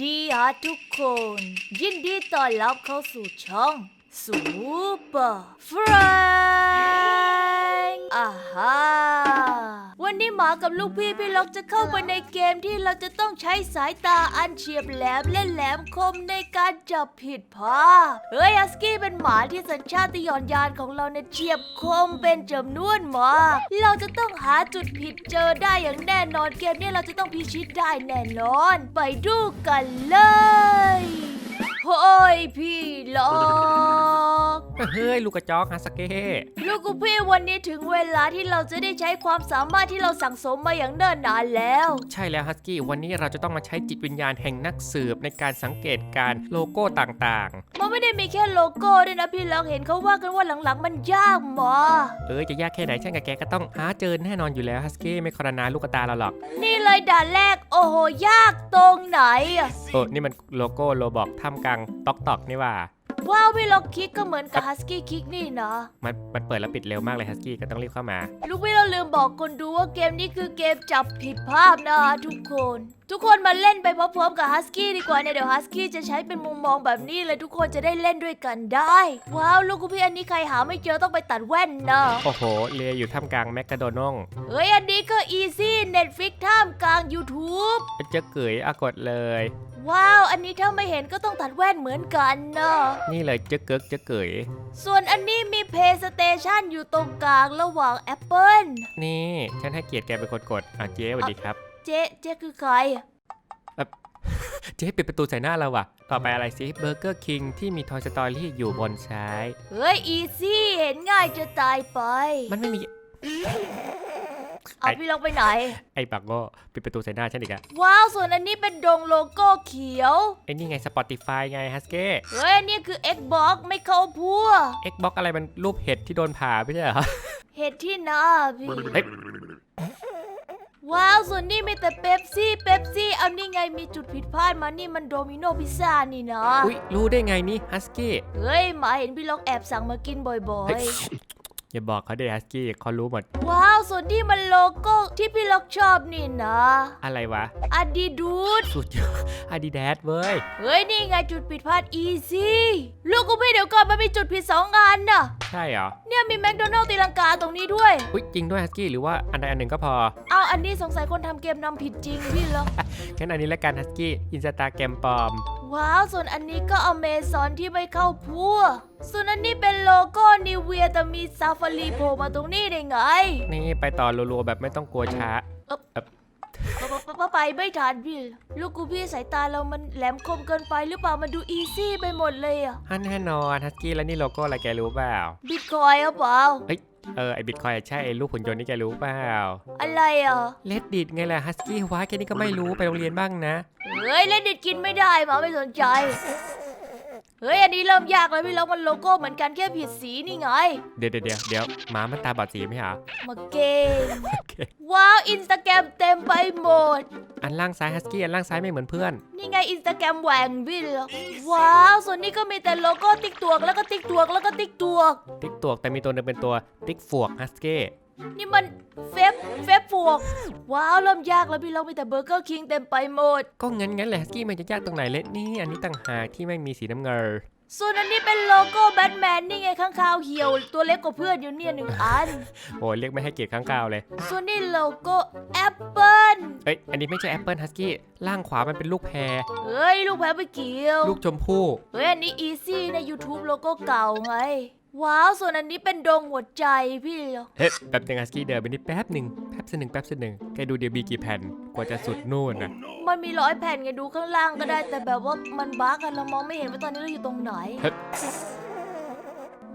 ดีฮะทุกคน ยินดีต้อนรับเข้าสู่ช่องซูเป อ่าฮะวันนี้หมากับลูกพี่พี่ล็อกจะเข้าไปในเกมที่เราจะต้องใช้สายตาอันเฉียบแหลมและแหลมคมในการจับผิดภาพเฮ้ยฮัสกี้เป็นหมาที่สัญชาตญาณยานของเราเนี่ยเฉียบคมเป็นจำนวนมากเราจะต้องหาจุดผิดเจอได้อย่างแน่นอนเกมนี้เราจะต้องพิชิตได้แน่นอน ไปดูกันเลย โฮ้ยพี่ล็อกเฮ้ยลูกกระจอกฮาสเก้ลูกกูพี่วันนี้ถึงเวลาที่เราจะได้ใช้ความสามารถที่เราสั่งสมมาอย่างเนิ่นนานแล้ว ใช่แล้วฮัสกี้วันนี้เราจะต้องมาใช้จิตวิญญาณแห่งนักสืบในการสังเกตการโลโก้ต่างมันไม่ได้มีแค่โลโก้ด้วยนะพี่ล็อกเห็นเขาว่ากันว่าหลังๆ มันยากหมอ ๆ เออจะยากแค่ไหนช่างกับแกก็ต้องหาเจอแน่นอนอยู่แล้วฮัสกี้ไม่ครนาลูกกระตาเราหรอกนี่เลยด่านแรกโอ้โหยากตรงไหนอะโอ้นี่มันโลโก้โลบอกท่ามกลางตอกตอกนี่ว่า ว้าวพี่ล็อกคิกก็เหมือนกับฮัสกี้คิกนี่นะมันมันเปิดแล้วปิดเร็วมากเลยฮัสกี้ก็ต้องรีบเข้ามา ลูกพี่เราลืมบอกคนดูว่าเกมนี้คือเกมจับผิดภาพนะทุกคน ทุกคนมาเล่นไปพร้อมๆกับฮัสกี้ดีกว่าเนี่ยเดี๋ยวฮัสกี้จะใช้เป็นมุมมองแบบนี้เลยทุกคนจะได้เล่นด้วยกันได้ ว้าวลูกพี่อันนี้ใครหาไม่เจอต้องไปตัดแว่นนะโอ้โหเลียอยู่ท่ามกลางแมกกาโดนงเฮ้ยอันนี้ก็อีซี่เน็ตฟิกท่ามกลาง YouTube เจะเกยอากดเลย ว้าว อันนี้ถ้าไม่เห็นก็ต้องตัดแว่นเหมือนกันนะนี่เลยเจะเกิกเจะเกย ส่วนอันนี้มี PlayStation อยู่ตรงกลางระหว่าง Apple นี่ ฉันให้เกียรติแกเป็นคนกดอะเจ๊สวัสดีครับ เจ๊เจ๊คือใคร เจ๊ปิดประตูใส่หน้าเราว่ะ ต่อไปอะไรสิเบอร์เกอร์คิงที่มีทอยสตอรี่อยู่บนซ้าย เฮ้ย อีซี่เห็นง่ายจะตายไป มันไม่มี เอาไอ้ พี่ลองไปไหน ไอ้บักโง่ปิดประตูใส่หน้าฉันอีกอะว้าว ส่วนอันนี้เป็นดงโลโก้เขียว ไอ้นี่ไง Spotify ไงฮัสเก้ เฮ้ยอันนี้คือ Xbox ไม่เข้าพัว Xbox อะไรมันรูปเห็ดที่โดนผ่าไม่ใช่เหรอ เห็ดที่หน้าพี่ เฮ้ย ว้าว ส่วนนี้มีแต่เป๊ปซี่เป๊ปซี่เอานี่ไงมีจุดผิดพลาดมานี่มันโดมิโนพิซซ่านี่นะ อุ้ยรู้ได้ไงนี่ฮัสกี้ เฮ้ยหมาเห็นพี่ล็อกแอบสั่งมากินบ่อเฮ้ยย อย่าบอกเขาเดฮัสกี้เขารู้หมดๆว้าว ส่วนที่มันโลโก้ที่พี่ล็อกชอบนี่นะ อะไรวะอาดิดูดสุดยอดอาดิดาสเว้ย เฮ้ย นี่ไงจุดผิดพลาดอีซี่ลูกกูพี่เดี๋ยวก่อนมันมีจุดผิดสองอันน่ะ ใช่เหรอ เนี่ยมีแมคโดนัลด์ตีลังกาตรงนี้ด้วย อุ้ยจริงด้วยฮัสกี้หรือว่าอันใดอันหนึ่งก็พอ เอาอันนี้สงสัยคนทำเกมนำผิดจริงพี่ล็อกงั้นอันนี้ละกันฮัสกี้อินสตาแกรมปลอม ว้าว ส่วนอันนี้ก็อเมซอนที่ไม่เข้าพัวส่วนอันนี้เป็นโลโก้นิเวียแต่มีซาฟารีโผล่มาตรงนี้ได้ไงนี่ไปต่อรัวๆแบบไม่ต้องกลัวช้าปะปะปะปะไปไม่ทันพี่ลูกกูพี่สายตาเรามันแหลมคมเกินไปหรือเปล่ามันดูอีซี่ไปหมดเลยอะฮันแน่นอนฮัสกี้แล้วนี่โลโก้อะไรแกรู้เปล่าบิตคอยหรือเปล่าเฮ้ย เออไอบิตคอยใช่ไอรูปหุ่นยนต์นี่แกรู้เปล่าอะไรอะเลดดิดไงแหละฮัสกี้ว้าแค่นี้ก็ไม่รู้ไปโรงเรียนบ้างนะ เฮ้ยเล่นดิดกินไม่ได้หมาไม่สนใจ เฮ้ย อันนี้เริ่มยากแล้วพี่แล้วมันโลโก้เหมือนกันแค่ผิดสีนี่ไง เดี๋ยวเดี๋ยวเดี๋ยวเดี๋ยวหมามันตาบอดสีไหมฮะ มาเก่งโอเคว้าวอินสตาแกรมเต็มไปหมด อันล่างซ้ายฮัสกี้อันล่างซ้ายไม่เหมือนเพื่อน นี่ไงอินสตาแกรมแหวงพี่เหรอว้าว ส่วนนี้ก็มีแต่โลโก้ติ๊กตวกแล้วก็ติ๊กตวกแล้วก็ติ๊กตวก ติ๊กตวกแต่มีตัวหนึงเป็นตัวติ๊กฟวกฮัสกี้ นี่มันเฟบเฟบฟวก ว้าวเริ่มยากแล้วพี่เรามีแต่เบอร์เกอร์คิงเต็มไปหมด ก็งั้นงั้นแหละฮัสกี้มันจะยากตรงไหนเล็นี่อันนี้ต่างหากที่ไม่มีสีน้ำเงินส่วนอันนี้เป็นโลโก้แบทแมนนี่ไงข้างคาวเหี่ยวตัวเล็กกว่าเพื่อนอยู่เนี่ยหนึ่งอัน โอ้ยเรียกไม่ให้เกียรติข้างกาวเลย ส่วนนี้โลโก้แอปเปิลเอ้ยอันนี้ไม่ใช่แอปเปิลฮัสกี้ล่างขวามันเป็นลูกแพร เฮ้ย ลูกแพ้ไปเกี่ยว ลูกชมพู่ เฮ้ยอันนี้อีซี่ใน YouTube โลโก้เก่าไง ว้าว ส่วนอันนี้เป็นดงหัวใจพี่เหรอเฮ้ยแป๊บนึงฮัสกี้เดินไปนี่แป๊บหนึ่งแป๊บสหนึ่งแป๊บสหนึ่งแกดูเดี๋ยวมีกี่แผ่นกว่าจะสุดนู่นนะมันมีร้อยแผ่นไงดูข้างล่างก็ได้ แต่แบบว่ามันบั๊กอะเรามองไม่เห็นว่าตอนนี้เราอยู่ตรงไหน เฮ้ย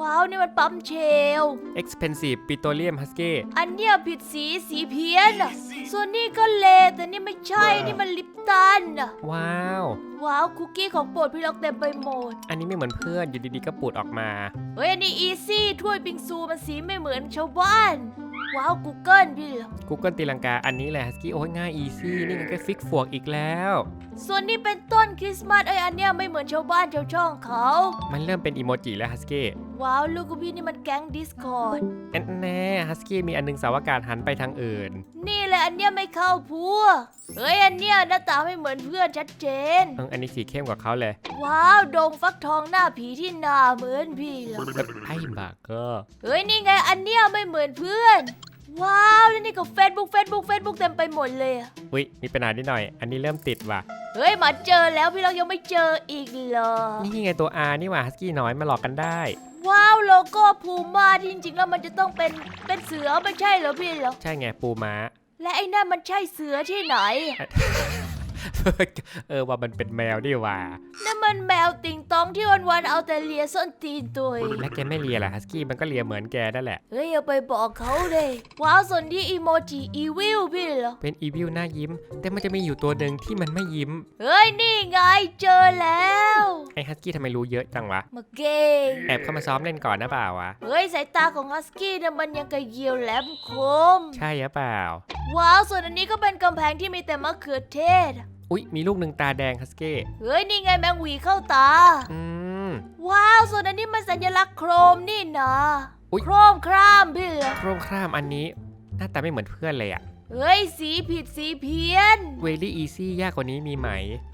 ว้าวนี่มันปั๊มเชล expensive petroleum husky อันเนี้ยผิดสีสีเพี้ยนอะส่วนนี้ก็เลแต่นี่ไม่ใช่นี่มันลิปตันอะว้าว ว้าวคุกกี้ของโปรดพี่ล็อกเต็มไปหมด อันนี้ไม่เหมือนเพื่อนอยู่ดีๆก็ปูดออกมา เฮ้ยอันนี้อีซี่ถ้วยบิงซูมันสีไม่เหมือนชาวบ้าน ว้าวกูเกิลพี่ล็อก Google ตีลังกาอันนี้แหละฮัสกี้โอ้ยง่าย easy นี่ไงก็ฟิกฟวกอีกแล้ว ส่วนนี้เป็นต้นคริสต์มาสเอ้ยอันเนี้ยไม่เหมือนชาวบ้านชาวช่องเขา มันเริ่มเป็นอีโมจิแล้วฮัสกี้ ว้าวลูกของพี่นี่มันแก๊งดิสคอร์ดแอนแน่ฮัสกี้มีอันหนึงสาวอากาศหันไปทางอื่น นี่แหละอันเนี้ยไม่เข้าพัวเฮ้ยอันเนี้ยหน้าตาไม่เหมือนเพื่อนชัดเจนเอออันนี้สีเข้มกว่าเขาเลย ว้าวดงฟักทองหน้าผีที่หน้าเหมือนพี่เหรอไอ้บาก็เฮ้ยนี่ไงอันเนี้ยไม่เหมือนเพื่อน ว้าวแล้วนี่ก็เฟซบุ๊กเฟซบุ๊กเฟซบุ๊กเต็มไปหมดเลยอะอุ้ยมีปัญหานิดหน่อย อันนี้เริ่มติดว่ะเฮ้ยมาเจอแล้วพี่เรายังไม่เจออีกเหรอ นี่ไงตัว R นี่หว่าฮัสกี้น้อยมาหลอกกันได้ว้าวโลโก้พูม่าที่จริงๆแล้วมันจะต้องเป็นเป็นเสือไม่ใช่เหรอพี่เหรอ ใช่ไงปูม้า และไอ้นั่นมันใช่เสือที่ไหน เออว่ามันเป็นแมวดิว่า นั่นมันแมวติงตองที่วันๆเอาแต่เลียส้นตีนตัวเองและแกไม่เลียแหละฮัสกี้มันก็เลียเหมือนแกนั่นแหละ เฮ้ยอย่าไปบอกเขาเลยว้าวส่วนที่อีโมจิอีวิลพี่เหรอ เป็นอีวิวหน้ายิ้ม แต่มันจะมีอยู่ตัวหนึ่งที่มันไม่ยิ้ม เฮ้ยนี่ไงเจอแล้วไอ้ฮัสกี้ทำไมรู้เยอะจังวะ มาเก่งแอบเข้ามาซ้อมเล่นก่อนนะเปล่าวะ เฮ้ยสายตาของฮัสกี้เนี่ยมันยังกระเยียวแหลมคม ใช่หรือเปล่า ว้าวส่วนอันนี้ก็เป็นกำแพงที่มีแต่มะเขือเทศ อุ๊ย มีลูกหนึ่งตาแดงฮัสกี้เฮ้ย นี่ไงแมงหวีเข้าตา อืม ว้าว ส่วนอันนี้มันสัญลักษณ์โครมนี่นะอุ๊ย โครมครามพี่เหรอโครงครามอันนี้หน้าตาไม่เหมือนเพื่อนเลยอะ เฮ้ย สีผิดสีเพี้ยน เวลี่อีซี่ยากกว่านี้มีไหม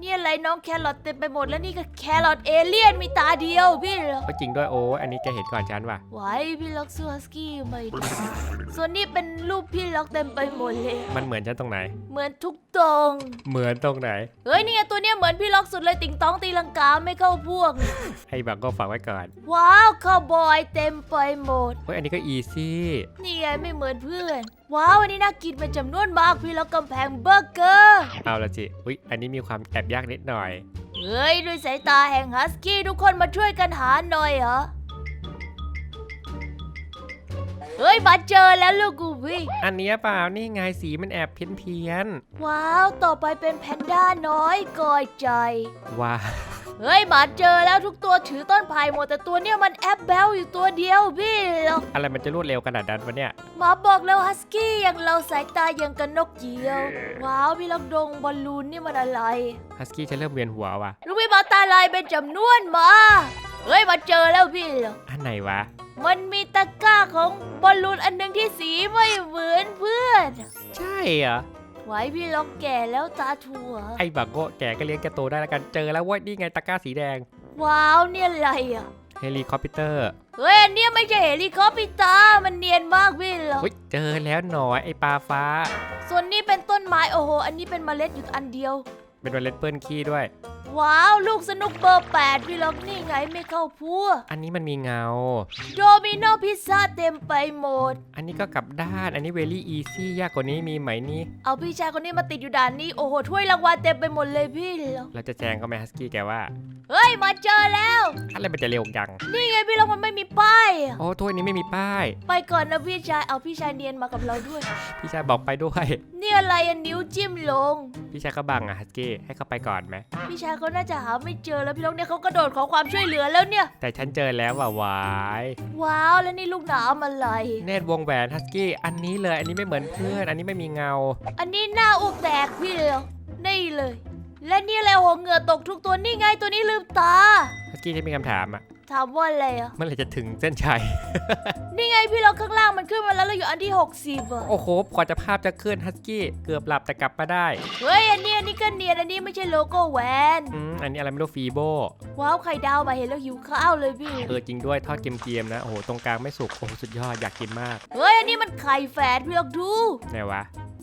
เนี่ยอะไรน้องแครอทเต็มไปหมดแล้วนี่ก็แครอทเอเลี่ยนมีตาเดียวพี่เหรอก็จริงด้วยโอ้อันนี้แกเห็นก่อนฉันว่ะไว้พี่ล็อกซูฮัสกี้ไม่ได้ส่วนนี้เป็นรูปพี่ล็อกเต็มไปหมดเลย มันเหมือนฉันตรงไหน เหมือนทุกตรง เหมือนตรงไหน เฮ้ยนี่ไงตัวเนี้ยเหมือนพี่ล็อกสุดเลยติงต้องตีลังกาไม่เข้าพวก ให้บังก็ฝากไว้ก่อน ว้าวข้าวบอยเต็มไปหมดเฮ้ยอันนี้ก็อีซี่นี่ไงไม่เหมือนเพื่อน ว้าวอันนี้น่ากินเป็นจำนวนมากพี่ล็อกกำแพงเบอร์เกอร์ เอาละจิอุ๊ย อันนี้มีความแอบยากนิดหน่อย เฮ้ยด้วยสายตาแห่งฮัสกี้ทุกคนมาช่วยกันหาหน่อยเหรอ เฮ้ยมาเจอแล้วลูกกูพี่อันเนี้ยเปล่า นี่ไงสีมันแอบเพี้ยนเพี้ยนว้าว ต่อไปเป็นแพนด้าน้อยกอยใจ ๆว้า เฮ้ยหมาเจอแล้วทุกตัวถือต้นไผ่หมดแต่ตัวเนี้ยมันแอปแบลอยู่ตัวเดียวพี่เหรออะไรมันจะรวดเร็วขนาดนั้นวะเนี่ยหมาบอกแล้วฮัสกี้อย่างเราสายตาอย่างกับนกเหยี่ยว ว้าวพี่ลักดงบอลลูนนี่มันอะไรฮัสกี้จะเริ่มเวียนหัวว่ะลูกพี่หมาตาลายเป็นจำนวนมาเฮ้ยมาเจอแล้วพี่เหรออันไหนวะมันมีตะกร้าของบอลลูนอันหนึ่งที่สีไม่เหมือนเพื่อน ใช่เหรอ ไว้พี่ล็อกแก่แล้วตาถั่ว ไอ้บังโกแกก็เลี้ยงแกโตได้แล้วกันเจอแล้วเว่านี่ไงตะกร้าสีแดงว้าวเนี่ยอะไรอะ เฮลิคอปเตอร์เฮ้ยอันเนี้ยไม่ใช่เฮลิคอปเตอร์มันเนียนมากพี่เหรอเฮ้ยเจอแล้วหนอยไอ้ปลาฟ้า ส่วนนี้เป็นต้นไม้โอ้โห อันนี้เป็นเมล็ดอยู่อันเดียว เป็นวันเล็ดเปิ้ลขี้ด้วย ว้าวลูกสนุกเบอร์แปดพี่ล็อกนี่ไงไม่เข้าพัว อันนี้มันมีเงา โดมิโนพิซซ่าเต็มไปหมด อันนี้ก็กลับด้าน อันนี้เวลี่อีซี่ยากกว่านี้มีไหมนี่ เอาพี่ชายคนนี้มาติดอยู่ด่านนี้ โอ้โหถ้วยรางวัลเต็มไปหมดเลยพี่ล็อกเราจะแจงก็ไหมฮัสกี้แกว่า เฮ้ยมาเจอแล้ว อะไรมันจะเร็วจัง นี่ไงพี่ล็อกมันไม่มีป้ายอะโอ้ถ้วยนี้ไม่มีป้าย ไปก่อนนะพี่ชายเอาพี่ชายเนียนมากับเราด้วย พี่ชายบอกไปด้วย นี่อะไรอะนิ้วจิ้มลง พี่ชายก็บังอะฮัสกี้ให้เขาไปก่อนไหมพี่ชายเขาน่าจะหาไม่เจอแล้วพี่ล็อกเนี่ยเขากระโดดขอความช่วยเหลือแล้วเนี่ย แต่ฉันเจอแล้วว่ะวายว้าวแล้วนี่ลูกน้ำอะไร เนตรวงแหวนฮัสกี้ อันนี้เลย อันนี้ไม่เหมือนเพื่อน อันนี้ไม่มีเงา อันนี้หน้าอกแตกพี่ล็อกนี่เลย และนี่แหละหัวเหงื่อตกทุกตัวนี่ไงตัวนี้ลืมตาฮัสกี้จะมีคำถามอะ ถามว่าอะไรอะ เมื่อไหร่จะถึงเส้นชัย นี่ไงพี่ล็อกข้างล่างมันขึ้นมาแล้วเราอยู่อันที่ 60อะโอ้โหกว่าจะภาพจะเคลื่อนฮัสกี้เกือบหลับแต่กลับมาได้เฮ้ยอันนี้อันนี้ก็เนียนอันนี้ไม่ใช่โลโก้แหวน อืมอันนี้อะไรไม่รู้ฟีโบว้าวไข่ดาวมาเห็นแล้วหิวข้าวเลยพี่ เออจริงด้วยทอดเกรียมๆนะ โอ้โห ตรงกลางไม่สุก โอ้โหสุดยอดอยากกินมากเฮ้ยอันนี้มันไข่แฝดพี่ล็อกดู ไหนวะ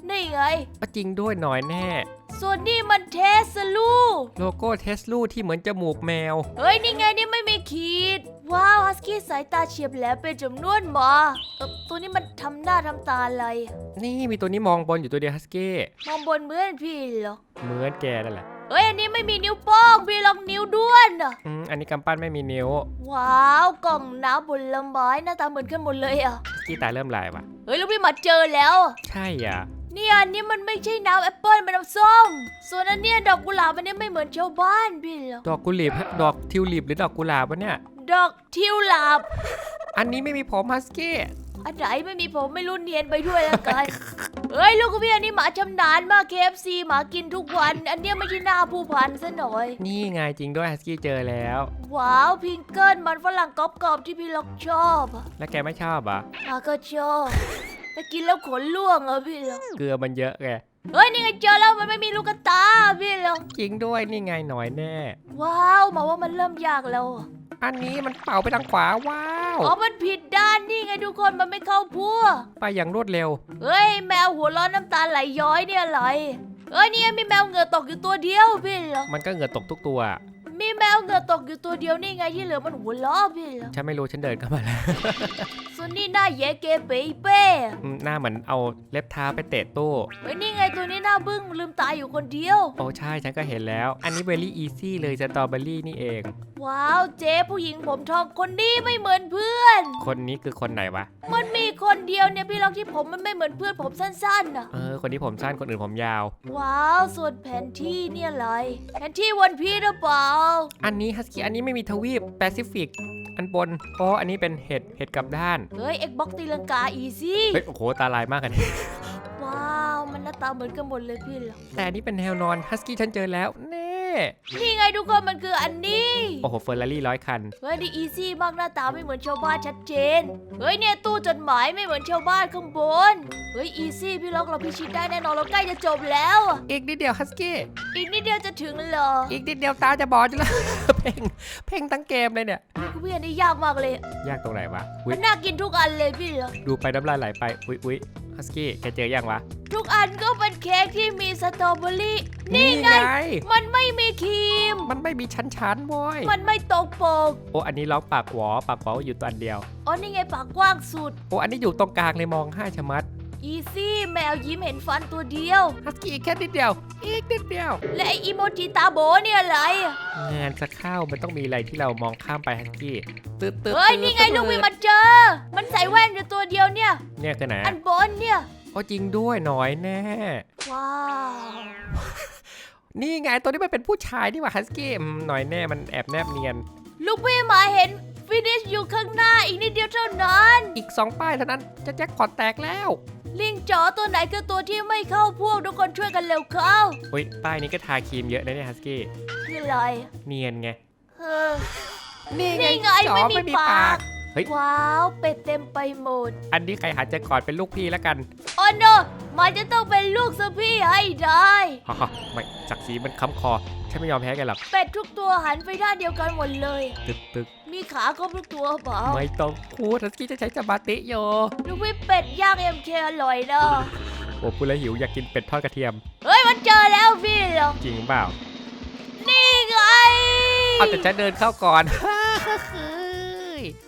นี่ไง ก็จริงด้วยหน่อยแน่ ส่วนนี่มันเทสลูโลโก้เทสลูที่เหมือนจมูกแมว เฮ้ย นี่ไงนี่ไม่มีขีด ว้าวฮัสกี้สายตาเฉียบแหลมเป็นจำนวนหมาเออตัวนี้มันทำหน้าทำตาอะไร นี่มีตัวนี้มองบนอยู่ตัวเดียวฮัสกี้มองบนเหมือนพี่เหรอ เหมือนแกนั่นแหละเฮ้ย อันนี้ไม่มีนิ้วโป้งพี่ล็อกนิ้วด้วนอะอืมอันนี้กำปั้นไม่มีนิ้วว้าวกล่องน้ำผลไม้หน้าตาเหมือนกันหมดเลยอะฮัสกี้ตาเริ่มลายว่ะเฮ้ย ลูกพี่มาเจอแล้ว ใช่อะ เนี่ยอันนี้มันไม่ใช่น้ำแอปเปิ้ลมันน้ำส้ม ส่วนอันเนี้ยดอกกุหลาบอันนี้ไม่เหมือนชาวบ้านพี่เหรอดอกกุหลาบดอกทิวลิปหรือดอกกุหลาบวะเนี่ย ดอกทิวหลาบอันนี้ไม่มีผมฮัสกี้อันไหนไม่มีผมไม่รู้เนียนไปด้วยแล้วกัน เฮ้ยลูกพี่อันนี้หมาชำนาญมาก KFC หมากินทุกวัน อันเนี้ยไม่ใช่หน้าผู้พันซะหน่อย นี่ไงจริงด้วยฮัสกี้เจอแล้ว ว้าวพิงเกิลมันฝรั่งกรอบๆที่พี่ล็อกชอบอะแล้วแกไม่ชอบเหรอะหมาก็ชอบ แต่กินแล้วขนล่วงอะพี่ล็อกเกลือมันเยอะไงเฮ้ยนี่ไงเจอแล้วมันไม่มีลูกตาพี่ล็อกจริงด้วยนี่ไงหน่อยแน่ ว้าวหมาว่ามันเริ่มยากแล้วอะอันนี้มันเป่าไปทางขวาว้าวอ๋อมันผิดด้านนี่ไงทุกคนมันไม่เข้าพัวไปอย่างรวดเร็ว เฮ้ยแมวหัวเร้อนน้ำตาไหลย้อยเนี่ยอะไรเอ้ยเนี่ยมีแมวเหงื่อตกอยู่ตัวเดียวพี่ล็อกมันก็เหงื่อตกทุกตัว มีแมวเหงื่อตกอยู่ตัวเดียวนี่ไงที่เหลือมันหัวล้อพี่ล็อกฉันไม่รู้ฉันเดินเข้ามาแล้วส่ว นนี่หน้าเยเกเปเป้อืมหน้าเหมือนเอาเล็บเท้าไปเตะตู้ เฮ้ยนี่ไงตัวนี้หน้าบึ้งลืมตาอยู่คนเดียว โอ้ใช่ฉันก็เห็นแล้ว อันนี้เวลี่อีซี่เลยสตรอเบอรี่นี่เอง ว้าวเจ๊ผู้หญิงผมทองคนนี้ไม่เหมือนเพื่อน คนนี้คือคนไหนวะ มันมีคนเดียวเนี่ยพี่ล็อกที่ผมมันไม่เหมือนเพื่อนผมสั้นๆน่ะ เออ คนที่ผมสั้นคนอื่นผมยาว ว้าวส่วนแผนที่เนี่ยอะไร แผนที่วันพีชหรือเปล่า อันนี้ฮัสกี้อันนี้ไม่มีทวีปแปซิฟิก อันบนเพราะอันนี้เป็นเห็ดเห็ดกลับด้านเฮ้ยเอ็กบ็อกตีลังกาอีซี่เฮ้ยโอ้โหตาลายมากอันนี้ว้าว มันหน้าตาเหมือนกันหมดเลยพี่ล็อกแต่อันนี้เป็นแนวนอนฮัสกี้ฉันเจอแล้วแน่ นี่ไงทุกคนมันคืออันนี้ โอ้โหเฟอร์รารี่ร้อยคัน เฮ้ยดีอีซี่มากหน้าตาไม่เหมือนชาวบ้านชัดเจน เฮ้ยเนี่ยตู้จดหมายไม่เหมือนชาวบ้านข้างบน เฮ้ยอีซี่พี่ล็อกเราพิชิตได้แน่นอนเราใกล้จะจบแล้วอะอีกนิดเดียวฮัสกี้ อีกนิดเดียวจะถึงเหรออีกนิดเดียวตาจะบอดจะแล้ว เพ่งเพ่งทั้งเกมเลยเนี่ยคุณพี่อันนี้ยากมากเลย ยากตรงไหนวะอุ๊มัยนน่ากินทุกอันเลยพี่ล็อกดูไปน้ำลายไหลไป อุ๊ยอุ๊ย ฮัสกี้แกเจอยังวะ ทุกอันก็เป็นเค้กที่มีสตรอเบอรี่นี่ไง มันไม่มีครีม มันไม่มีชั้นๆโว้ยมันไม่ตรงปก โอ้อันนี้ล็อกปากหวอปากหวออยู่ตัวอันเดียว อ๋อนี่ไงปากกว้างสุด โอ้อันนี้อยู่ตรงกลางเลยมองห้าชะมัด อีซี่แมวยิ้มเห็นฟันตัวเดียว ฮัสกี้แค่นิดเดียว อีกนิดเดียว และไออีโมจิตาโบเนี่ยอะไรอะงานสักข้าวมันต้องมีอะไรที่เรามองข้ามไปฮัสกี้ตืดตืดเฮ้ย นี่ไงลูกพี่มาเจอ มันใส่แว่นอยู่ตัวเดียวเนี่ย เนี่ยคือไหนอันบนเนี่ย โอ้จริงด้วยหน่อยแน่ ว้าว นี่ไงตัวนี้มันเป็นผู้ชายนี่หว่าฮัสกี้อืมหน่อยแน่มันแอบแนบเนียน ลูกพี่หมาเห็นฟินิชอยู่ข้างหน้าอีกนิดเดียวเท่านั้น อีก2ป้ายเท่านั้นจะแจ็คพอตแตกแล้ว ลิงจ๋อตัวไหนคือตัวที่ไม่เข้าพวกทุกคนช่วยกันเร็วเข้าอุ้ยป้ายนี้ก็ทาครีมเยอะนะเนี่ยฮัสกี้คืออะไรเนียนไง เออนี่นี่ไงจ๋อไม่มีปากเฮ้ย ว้าว เป็ดเต็มไปหมดอันนี้ใครหาเจะก่อนเป็นลูกพี่แล้วกันโอ้โนมันจะต้องเป็นลูกสะพี่ให้ได้ ฮ่าฮ่าไม่ศักดิ์ศรีมันค้ำคอฉันไม่ยอมแพ้แกันหรอกเป็ดทุกตัวหันไปด้านเดียวกันหมดเลย ตึกตึกมีขาครบทุกตัวเปล่าไม่ต้องพูดฮัสกี้จะใช้สมาธิโยลูกพี่เป็ดย่างเอ็มเคอร่อยนะโอ้พูดแล้วหิวอยากกินเป็ดทอดกระเทียม เฮ้ยมันเจอแล้วพี่เหรอจริงเปล่านี่ไงเอาแต่ฉันเดินเข้าก่อน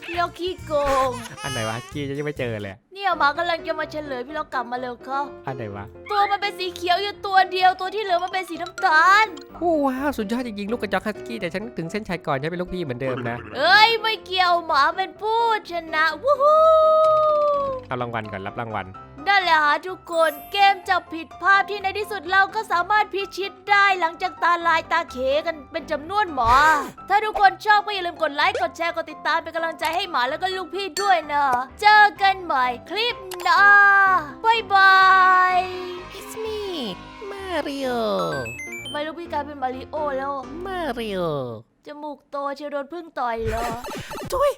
พี่ล็อกขี้โกง อันไหนวะฮัสกี้จะยังไม่เจอเลย เนี่ยหมากำลังจะมาเฉลยพี่ล็อกกลับมาเร็วเข้าอันไหนวะตัวมันเป็นสีเขียวอยู่ตัวเดียวตัวที่เหลือมันเป็นสีน้ำตาล โอ้ว้าวสุดยอดจริงๆลูกกระจอกฮัสกี้แต่ฉันถึงเส้นชัยก่อนฉันเป็นลูกพี่เหมือนเดิมนะ เอ้ยไม่เกี่ยวหมาเป็นผู้ชนะวู้ฮู้เอารางวัลก่อนรับรางวัล นั่นแหละฮะทุกคน เกมจับผิดภาพที่ในที่สุดเราก็สามารถพิชิตได้หลังจากตาลายตาเขกันเป็นจำนวนหมอ ถ้าทุกคนชอบก็อย่าลืมกดไลค์กดแชร์กดติดตามเป็นกำลังใจให้หมาแล้วก็ลูกพี่ด้วยนะเจอกันใหม่คลิปหน้าบายบาย It's me Mario ทำไมลูกพี่กลายเป็นมาริโอแล้ว Mario จมูกโตเชียวโดนพึ่งต่อยเหรอทุย